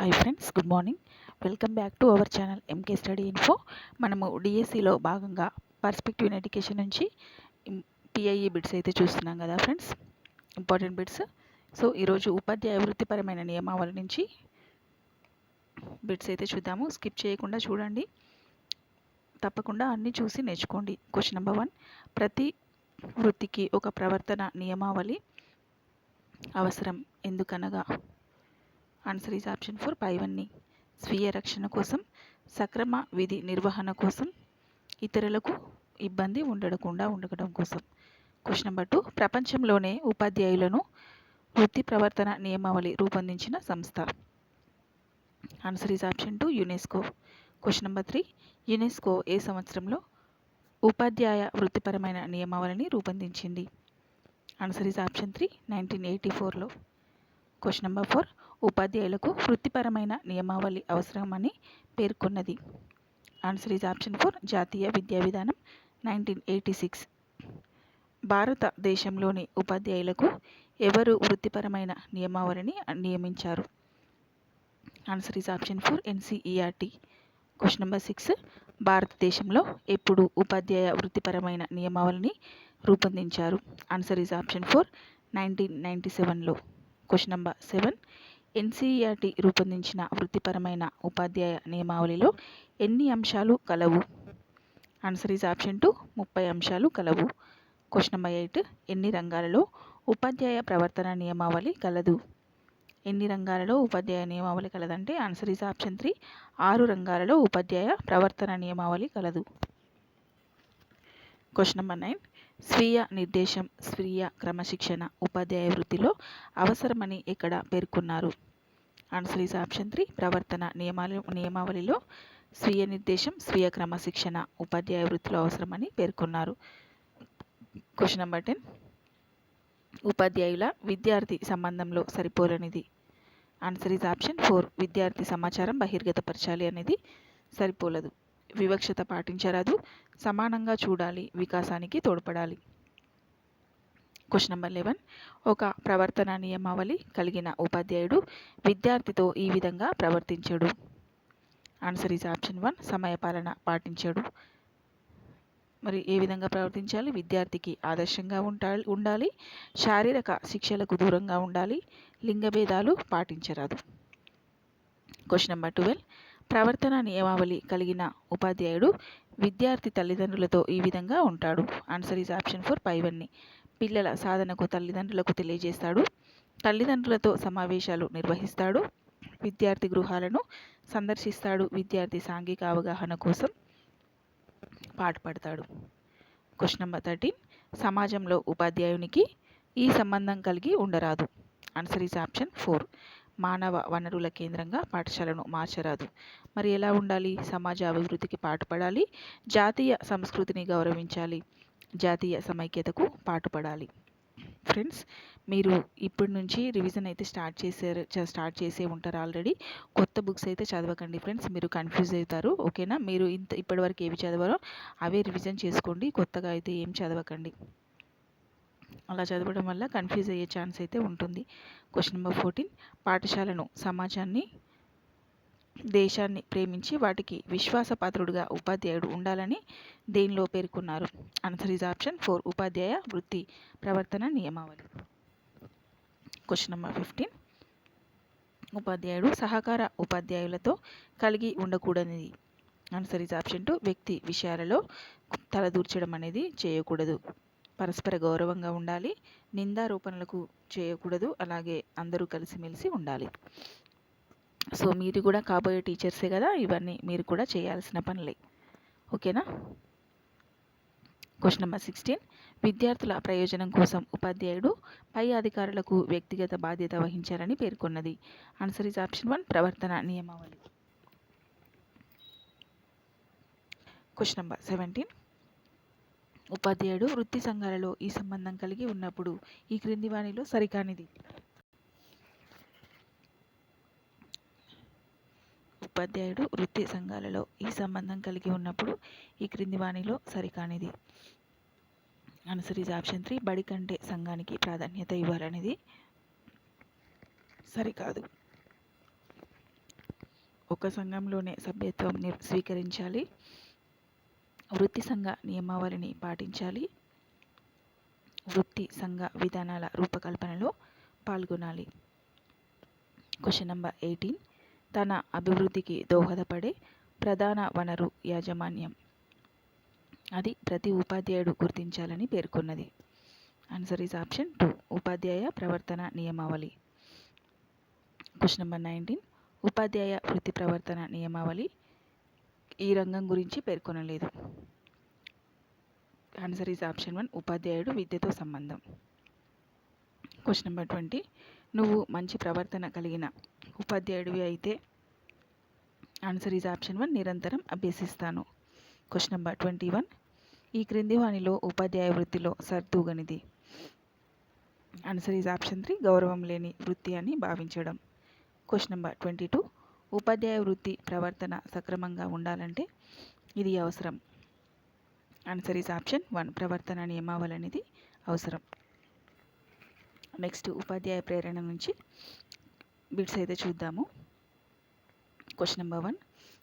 Hi friends good morning welcome back to our channel MK study info మనము డిఎస్సిలో భాగంగా perspective in education నుంచి PIE bits అయితే చూస్తున్నాం కదా ఫ్రెండ్స్ ఇంపార్టెంట్ బిట్స్ సో ఈరోజు ఉపాధ్యాయ వృత్తిపరమైన నియమావళి నుంచి బిట్స్ అయితే చూద్దాము. స్కిప్ చేయకుండా చూడండి. తప్పకుండా అన్నీ చూసి నేర్చుకోండి. క్వశ్చన్ నెంబర్ వన్ ప్రతి వృత్తికి ఒక ప్రవర్తన నియమావళి అవసరం. ఎందుకనగా ఆన్సర్ ఈజ్ ఆప్షన్ ఫోర్ పైవన్నీ స్వీయ రక్షణ కోసం సక్రమ విధి నిర్వహణ కోసం ఇతరులకు ఇబ్బంది ఉండకుండా ఉండడం కోసం. క్వశ్చన్ నెంబర్ టూ ప్రపంచంలోనే ఉపాధ్యాయులను వృత్తి ప్రవర్తన నియమావళి రూపొందించిన సంస్థ. Answer is option two UNESCO question number three UNESCO ఏ సంవత్సరంలో ఉపాధ్యాయ వృత్తిపరమైన నియమావళిని రూపొందించింది? Answer is option three nineteen eighty ఫోర్లో క్వశ్చన్ నెంబర్ ఫోర్ ఉపాధ్యాయులకు వృత్తిపరమైన నియమావళి అవసరమని పేర్కొన్నది. ఆన్సర్ ఈజ్ ఆప్షన్ ఫోర్ జాతీయ విద్యా విధానం నైన్టీన్ ఎయిటీ సిక్స్ భారతదేశంలోని ఉపాధ్యాయులకు ఎవరు వృత్తిపరమైన నియమావళిని నియమించారు? Answer is option four NCERT question number six భారతదేశంలో ఎప్పుడు ఉపాధ్యాయ వృత్తిపరమైన నియమావళిని రూపొందించారు? Answer is option four nineteen ninety సెవెన్లో క్వశ్చన్ నెంబర్ సెవెన్ ఎన్సీఈఆర్టీ రూపొందించిన వృత్తిపరమైన ఉపాధ్యాయ నియమావళిలో ఎన్ని అంశాలు కలవు? ఆన్సర్ ఈజ్ ఆప్షన్ టూ ముప్పై అంశాలు కలవు. క్వశ్చన్ నెంబర్ ఎయిట్ ఎన్ని రంగాలలో ఉపాధ్యాయ ప్రవర్తన నియమావళి కలదు? ఎన్ని రంగాలలో ఉపాధ్యాయ నియమావళి కలదంటే ఆన్సర్ ఈజ్ ఆప్షన్ త్రీ ఆరు రంగాలలో ఉపాధ్యాయ ప్రవర్తన నియమావళి కలదు. క్వశ్చన్ నెంబర్ నైన్ స్వీయ నిర్దేశం స్వీయ క్రమశిక్షణ ఉపాధ్యాయ వృత్తిలో అవసరమని ఇక్కడ పేర్కొన్నారు. ఆన్సర్ ఈజ్ ఆప్షన్ త్రీ ప్రవర్తన నియమాలు నియమావళిలో స్వీయ నిర్దేశం స్వీయ క్రమశిక్షణ ఉపాధ్యాయ వృత్తిలో అవసరమని పేర్కొన్నారు. క్వశ్చన్ నెంబర్ టెన్ ఉపాధ్యాయుల విద్యార్థి సంబంధంలో సరిపోలనిది. Answer is option four. విద్యార్థి సమాచారం బహిర్గతపరచాలి అనేది సరిపోలదు. వివక్షత పాటించరాదు. సమానంగా చూడాలి వికాసానికి తోడ్పడాలి. క్వశ్చన్ నెంబర్ లెవెన్ ఒక ప్రవర్తన నియమావళి కలిగిన ఉపాధ్యాయుడు విద్యార్థితో ఈ విధంగా ప్రవర్తించాడు. ఆన్సర్ ఈజ్ ఆప్షన్ వన్ సమయపాలన పాటించాడు. మరి ఏ విధంగా ప్రవర్తించాలి? విద్యార్థికి ఆదర్శంగా ఉంటా ఉండాలి. శారీరక శిక్షలకు దూరంగా ఉండాలి. లింగ భేదాలు పాటించరాదు. క్వశ్చన్ నెంబర్ ట్వెల్వ్ ప్రవర్తన నియమావళి కలిగిన ఉపాధ్యాయుడు విద్యార్థి తల్లిదండ్రులతో ఈ విధంగా ఉంటాడు. ఆన్సర్ ఈజ్ ఆప్షన్ ఫోర్ పైవన్నీ పిల్లల సాధనకు తల్లిదండ్రులకు తెలియజేస్తాడు. తల్లిదండ్రులతో సమావేశాలు నిర్వహిస్తాడు. విద్యార్థి గృహాలను సందర్శిస్తాడు. విద్యార్థి సాంఘిక అవగాహన కోసం పాటుపడతాడు క్వశ్చన్ నెంబర్ థర్టీన్ సమాజంలో ఉపాధ్యాయునికి ఈ సంబంధం కలిగి ఉండరాదు. ఆన్సర్ ఈజ్ ఆప్షన్ ఫోర్ మానవ వనరుల కేంద్రంగా పాఠశాలను మార్చరాదు. మరి ఎలా ఉండాలి? సమాజ అభివృద్ధికి పాటుపడాలి? జాతీయ సంస్కృతిని గౌరవించాలి? జాతీయ సమైక్యతకు పాటుపడాలి? ఫ్రెండ్స్ మీరు ఇప్పటి నుంచి రివిజన్ అయితే స్టార్ట్ చేసారు స్టార్ట్ చేసే ఉంటారు ఆల్రెడీ. కొత్త బుక్స్ అయితే చదవకండి ఫ్రెండ్స్ మీరు కన్ఫ్యూజ్ అవుతారు ఓకేనా? మీరు ఇంత ఇప్పటివరకు ఏవి చదవారో అవే రివిజన్ చేసుకోండి కొత్తగా అయితే ఏం చదవకండి. అలా చదవడం వల్ల కన్ఫ్యూజ్ అయ్యే ఛాన్స్ అయితే ఉంటుంది. క్వశ్చన్ నెంబర్ ఫోర్టీన్ పాఠశాలను సమాజాన్ని దేశాన్ని ప్రేమించి వాటికి విశ్వాసపాత్రుడుగా ఉపాధ్యాయుడు ఉండాలని దేనిలో పేర్కొన్నారు? ఆన్సర్ ఈజ్ ఆప్షన్ ఫోర్ ఉపాధ్యాయ వృత్తి ప్రవర్తన నియమావళి. క్వశ్చన్ నెంబర్ ఫిఫ్టీన్ ఉపాధ్యాయుడు సహకార ఉపాధ్యాయులతో కలిగి ఉండకూడనిది. ఆన్సర్ ఈజ్ ఆప్షన్ టూ వ్యక్తి విషయాలలో తలదూర్చడం అనేది చేయకూడదు. పరస్పర గౌరవంగా ఉండాలి. నిందారోపణలకు చేయకూడదు. అలాగే అందరూ కలిసిమెలిసి ఉండాలి. సో మీరు కూడా కాబోయే టీచర్సే కదా. ఇవన్నీ మీరు కూడా చేయాల్సిన పనులే. ఓకేనా? క్వశ్చన్ నెంబర్ సిక్స్టీన్ విద్యార్థుల ప్రయోజనం కోసం ఉపాధ్యాయుడు పై అధికారులకు వ్యక్తిగత బాధ్యత వహించారని పేర్కొన్నది. ఆన్సర్ ఇస్ ఆప్షన్ వన్ ప్రవర్తన నియమావళి. క్వశ్చన్ నెంబర్ సెవెంటీన్ ఉపాధ్యాయుడు వృత్తి సంఘాలలో ఈ సంబంధం కలిగి ఉన్నప్పుడు ఈ క్రింది వాణిలో సరికానిది. ఉపాధ్యాయుడు వృత్తి సంఘాలలో ఈ సంబంధం కలిగి ఉన్నప్పుడు ఈ క్రింది వాణిలో సరికానిది. అనుసరిజ్ ఆప్షన్ త్రీ బడి కంటే సంఘానికి ప్రాధాన్యత ఇవ్వాలనేది సరికాదు. ఒక సంఘంలోనే సభ్యత్వం స్వీకరించాలి. వృత్తి సంఘ నియమావళిని పాటించాలి. వృత్తి సంఘ విధానాల రూపకల్పనలో పాల్గొనాలి. క్వశ్చన్ నెంబర్ ఎయిటీన్ తన అభివృద్ధికి దోహదపడే ప్రధాన వనరు యాజమాన్యం. అది ప్రతి ఉపాధ్యాయుడు గుర్తించాలని పేర్కొన్నది. ఆన్సర్ ఈజ్ ఆప్షన్ టూ ఉపాధ్యాయ ప్రవర్తన నియమావళి. క్వశ్చన్ నెంబర్ నైన్టీన్ ఉపాధ్యాయ వృత్తి ప్రవర్తన నియమావళి ఈ రంగం గురించి పేర్కొనలేదు. ఆన్సర్ ఈజ్ ఆప్షన్ వన్ ఉపాధ్యాయుడు విద్యతో సంబంధం. క్వశ్చన్ నెంబర్ ట్వంటీ నువ్వు మంచి ప్రవర్తన కలిగిన ఉపాధ్యాయుడివి అయితే ఆన్సర్ ఈజ్ ఆప్షన్ వన్ నిరంతరం అభ్యసిస్తాను. క్వశ్చన్ నెంబర్ ట్వంటీ వన్ ఈ క్రింది వాణిలో ఉపాధ్యాయ వృత్తిలో సర్దూగనిది. ఆన్సర్ ఈజ్ ఆప్షన్ త్రీ గౌరవం లేని వృత్తి అని భావించడం. క్వశ్చన్ నెంబర్ ట్వంటీ టూ ఉపాధ్యాయ వృత్తి ప్రవర్తన సక్రమంగా ఉండాలంటే ఇది అవసరం. ఆన్సర్ ఈజ్ ఆప్షన్ వన్ ప్రవర్తన నియమావళి అనేది అవసరం. నెక్స్ట్ ఉపాధ్యాయ ప్రేరణ నుంచి బిట్స్ అయితే చూద్దాము. క్వశ్చన్ నెంబర్ వన్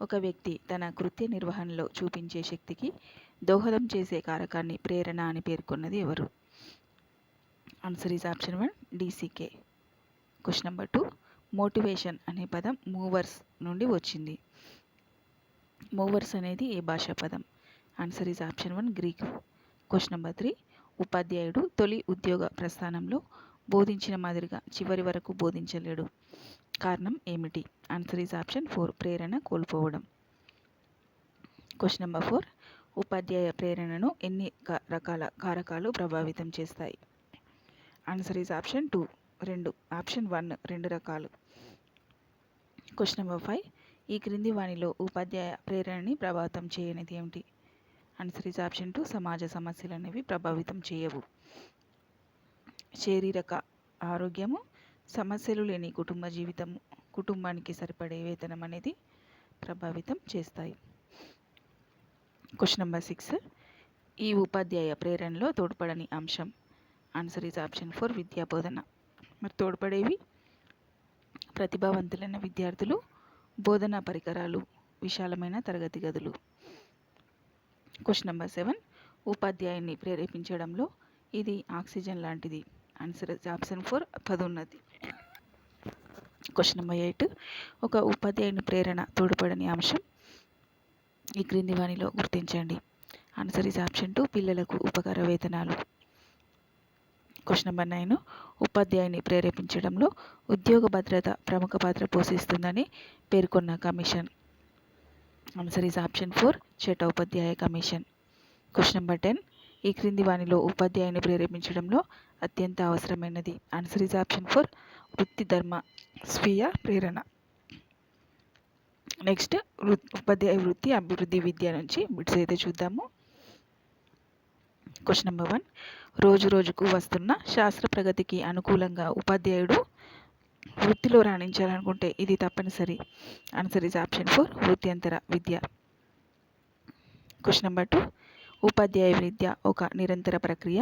ఒక వ్యక్తి తన కృత్య నిర్వహణలో చూపించే శక్తికి దోహదం చేసే కారకాన్ని ప్రేరణ అని పేర్కొన్నది ఎవరు? ఆన్సర్ ఈజ్ ఆప్షన్ వన్ డీసీకే క్వశ్చన్ నెంబర్ టూ మోటివేషన్ అనే పదం మూవర్స్ నుండి వచ్చింది. మూవర్స్ అనేది ఏ భాషా పదం? Answer is option one Greek. Question number three. ఉపాధ్యాయుడు తొలి ఉద్యోగ ప్రస్థానంలో బోధించిన మాదిరిగా చివరి వరకు బోధించలేడు. కారణం ఏమిటి? Answer is option four. ప్రేరణ కోల్పోవడం. Question number four. ఉపాధ్యాయ ప్రేరణను ఎన్ని రకాల కారకాలు ప్రభావితం చేస్తాయి? Answer is option two. రెండు. Option one. రెండు రకాలు. క్వశ్చన్ నెంబర్ ఫైవ్ ఈ క్రింది వాణిలో ఉపాధ్యాయ ప్రేరణని ప్రభావితం చేయనిది ఏమిటి? ఆన్సర్ ఈజ్ ఆప్షన్ టూ సమాజ సమస్యలు అనేవి ప్రభావితం చేయవు. శారీరక ఆరోగ్యము సమస్యలు లేని కుటుంబ జీవితము కుటుంబానికి సరిపడే వేతనం అనేది ప్రభావితం చేస్తాయి. క్వశ్చన్ నెంబర్ సిక్స్ ఈ ఉపాధ్యాయ ప్రేరణలో తోడ్పడని అంశం. ఆన్సర్ ఈజ్ ఆప్షన్ ఫోర్ విద్యా బోధన మరి తోడ్పడేవి? ప్రతిభావంతులైన విద్యార్థులు బోధనా పరికరాలు విశాలమైన తరగతి గదులు. క్వశ్చన్ నెంబర్ సెవెన్ ఉపాధ్యాయుని ప్రేరేపించడంలో ఇది ఆక్సిజన్ లాంటిది. ఆన్సర్ ఆప్షన్ ఫోర్ పదున్నది క్వశ్చన్ నెంబర్ ఎయిట్ ఒక ఉపాధ్యాయుని ప్రేరణ తోడ్పడని అంశం ఈ క్రింది వాణిలో గుర్తించండి. ఆన్సర్ ఇస్ ఆప్షన్ టూ పిల్లలకు ఉపకార వేతనాలు క్వశ్చన్ నెంబర్ నైన్ ఉపాధ్యాయుని ప్రేరేపించడంలో ఉద్యోగ భద్రత ప్రముఖ పాత్ర పోషిస్తుందని పేర్కొన్న commission. Answer is option four Chattopadhyaya commission question number ten ఈ క్రింది వాణిలో ఉపాధ్యాయుని ప్రేరేపించడంలో అత్యంత అవసరమైనది. ఆన్సర్ ఈజ్ ఆప్షన్ ఫోర్ వృత్తి ధర్మ స్వీయ ప్రేరణ. నెక్స్ట్ ఉపాధ్యాయ వృత్తి అభివృద్ధి విద్య నుంచి బిట్స్ అయితే చూద్దాము. క్వశ్చన్ నెంబర్ వన్ రోజు రోజుకు వస్తున్న శాస్త్ర ప్రగతికి అనుకూలంగా ఉపాధ్యాయుడు వృత్తిలో రాణించాలనుకుంటే ఇది తప్పనిసరి. ఆన్సర్ ఇస్ ఆప్షన్ ఫోర్ వృత్యంతర విద్య. క్వశ్చన్ నెంబర్ టూ ఉపాధ్యాయ విద్య ఒక నిరంతర ప్రక్రియ.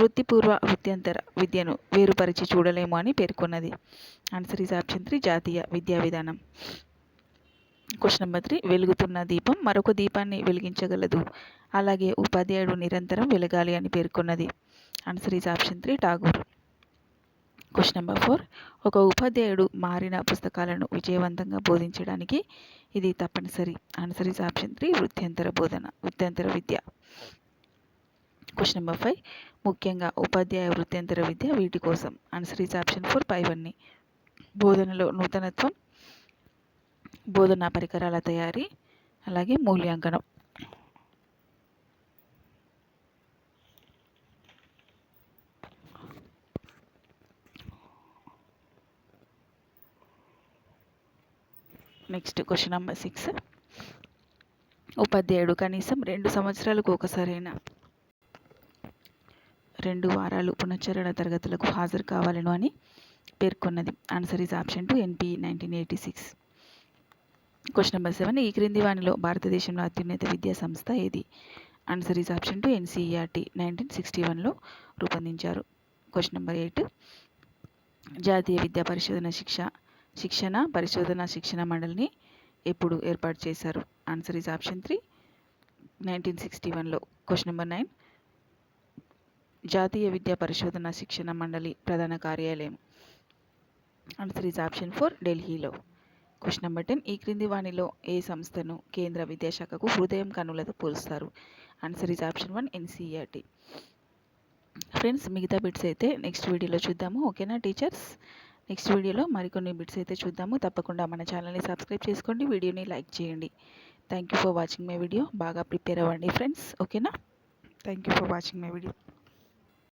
వృత్తిపూర్వ వృత్యంతర విద్యను వేరుపరిచి చూడలేము అని పేర్కొన్నది. ఆన్సర్ ఇస్ ఆప్షన్ త్రీ జాతీయ విద్యా విధానం. క్వశ్చన్ నెంబర్ త్రీ వెలుగుతున్న దీపం మరొక దీపాన్ని వెలిగించగలదు. అలాగే ఉపాధ్యాయుడు నిరంతరం వెలగాలి అని పేర్కొన్నది. Answer is option three Tagore. Question number four ఒక ఉపాధ్యాయుడు మారిన పుస్తకాలను విజయవంతంగా బోధించడానికి ఇది తప్పనిసరి ఆన్సర్ ఈజ్ ఆప్షన్ త్రీ వృత్యంతర బోధన వృత్యంతర విద్య. క్వశ్చన్ నెంబర్ ఫైవ్ ముఖ్యంగా ఉపాధ్యాయ వృత్యంతర విద్య వీటి కోసం ఆన్సర్ ఈజ్ ఆప్షన్ ఫోర్ పైవన్నీ. బోధనలో నూతనత్వం బోధనా పరికరాల తయారీ అలాగే మూల్యాంకనం. నెక్స్ట్ క్వశ్చన్ నెంబర్ సిక్స్ ఉపాధ్యాయుడు కనీసం రెండు సంవత్సరాలకు ఒకసారైనా రెండు వారాలు పునశ్చరణ తరగతులకు హాజరు కావాలను అని పేర్కొన్నది. Answer is option two NP nineteen eighty six question number seven ఈ క్రింది వాణిలో భారతదేశంలో అత్యున్నత విద్యా సంస్థ ఏది? Answer is option two NCERT nineteen sixty వన్లో రూపొందించారు. క్వశ్చన్ నెంబర్ ఎయిట్ జాతీయ విద్యా పరిశోధన శిక్ష శిక్షణ పరిశోధన శిక్షణ మండలిని ఎప్పుడు ఏర్పాటు చేశారు? Answer is option three nineteen sixty వన్లో క్వశ్చన్ నెంబర్ నైన్ జాతీయ విద్యా పరిశోధన శిక్షణ మండలి ప్రధాన కార్యాలయం. ఆన్సర్ ఈజ్ ఆప్షన్ ఫోర్ ఢిల్లీలో క్వశ్చన్ నెంబర్ టెన్. ఈ క్రింది వాణిలో ఏ సంస్థను కేంద్ర విద్యాశాఖకు హృదయం కనులతో పోలుస్తారు? Answer is option one NCERT friends మిగతా బిట్స్ అయితే నెక్స్ట్ వీడియోలో చూద్దాము. ఓకేనా టీచర్స్ నెక్స్ట్ వీడియోలో మరికొన్ని బిట్స్ అయితే చూద్దాము. తప్పకుండా మన ఛానల్ని సబ్స్క్రైబ్ చేసుకోండి. వీడియోని లైక్ చేయండి. Thank you for watching my video బాగా ప్రిపేర్ అవ్వండి ఫ్రెండ్స్ ఓకేనా thank you for watching my video